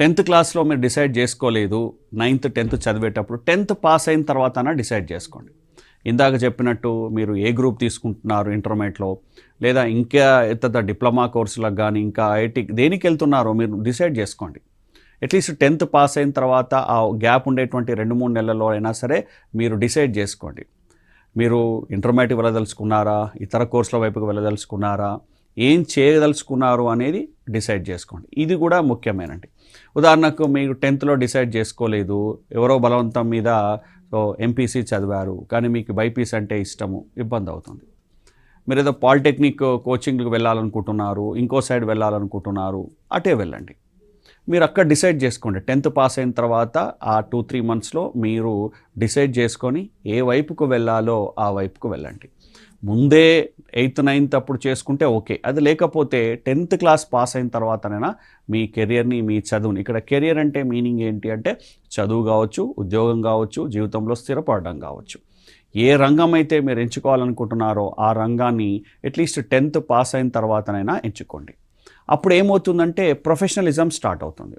Tenth క్లాస్లో మీరు decide చేసుకోలేదు నైన్త్ టెన్త్ చదివేటప్పుడు టెన్త్ పాస్ అయిన తర్వాత డిసైడ్ చేసుకోండి. ఇందాక చెప్పినట్టు మీరు ఏ గ్రూప్ తీసుకుంటున్నారు ఇంటర్మీడియట్లో లేదా ఇంకా ఇతర డిప్లొమా కోర్సులకు కానీ ఇంకా ఐటీ దేనికి వెళ్తున్నారో మీరు డిసైడ్ చేసుకోండి. అట్లీస్ట్ టెన్త్ పాస్ అయిన తర్వాత ఆ గ్యాప్ ఉండేటువంటి రెండు మూడు నెలల్లో అయినా సరే మీరు డిసైడ్ చేసుకోండి. మీరు ఇంటర్మీడియట్ వెళ్ళదలుచుకున్నారా ఇతర కోర్సుల వైపుకి వెళ్ళదలుచుకున్నారా ఏం చేయదలుచుకున్నారు అనేది డిసైడ్ చేసుకోండి. ఇది కూడా ముఖ్యమేనండి. ఉదాహరణకు మీరు టెన్త్లో డిసైడ్ చేసుకోలేదు ఎవరో బలవంతం మీద సో ఎంపీసీ చదివారు కానీ మీకు బైపీసీ అంటే ఇష్టము ఇబ్బంది అవుతుంది. మీరు ఏదో పాలిటెక్నిక్ కోచింగ్కి వెళ్ళాలనుకుంటున్నారు ఇంకో సైడ్ వెళ్ళాలనుకుంటున్నారు అటే వెళ్ళండి. మీరు అక్కడ డిసైడ్ చేసుకోండి. టెన్త్ పాస్ అయిన తర్వాత ఆ టూ త్రీ మంత్స్లో మీరు డిసైడ్ చేసుకొని ఏ వైపుకు వెళ్ళాలో ఆ వైపుకు వెళ్ళండి. ముందే ఎయిత్ నైన్త్ అప్పుడు చేసుకుంటే ఓకే. అది లేకపోతే టెన్త్ క్లాస్ పాస్ అయిన తర్వాతనైనా మీ కెరియర్ని మీ చదువుని ఇక్కడ కెరియర్ అంటే మీనింగ్ ఏంటి అంటే చదువు కావచ్చు ఉద్యోగం కావచ్చు జీవితంలో స్థిరపడడం కావచ్చు. ఏ రంగం అయితే మీరు ఎంచుకోవాలనుకుంటున్నారో ఆ రంగాన్ని అట్లీస్ట్ టెన్త్ పాస్ అయిన తర్వాతనైనా ఎంచుకోండి. అప్పుడు ఏమవుతుందంటే ప్రొఫెషనలిజం స్టార్ట్ అవుతుంది.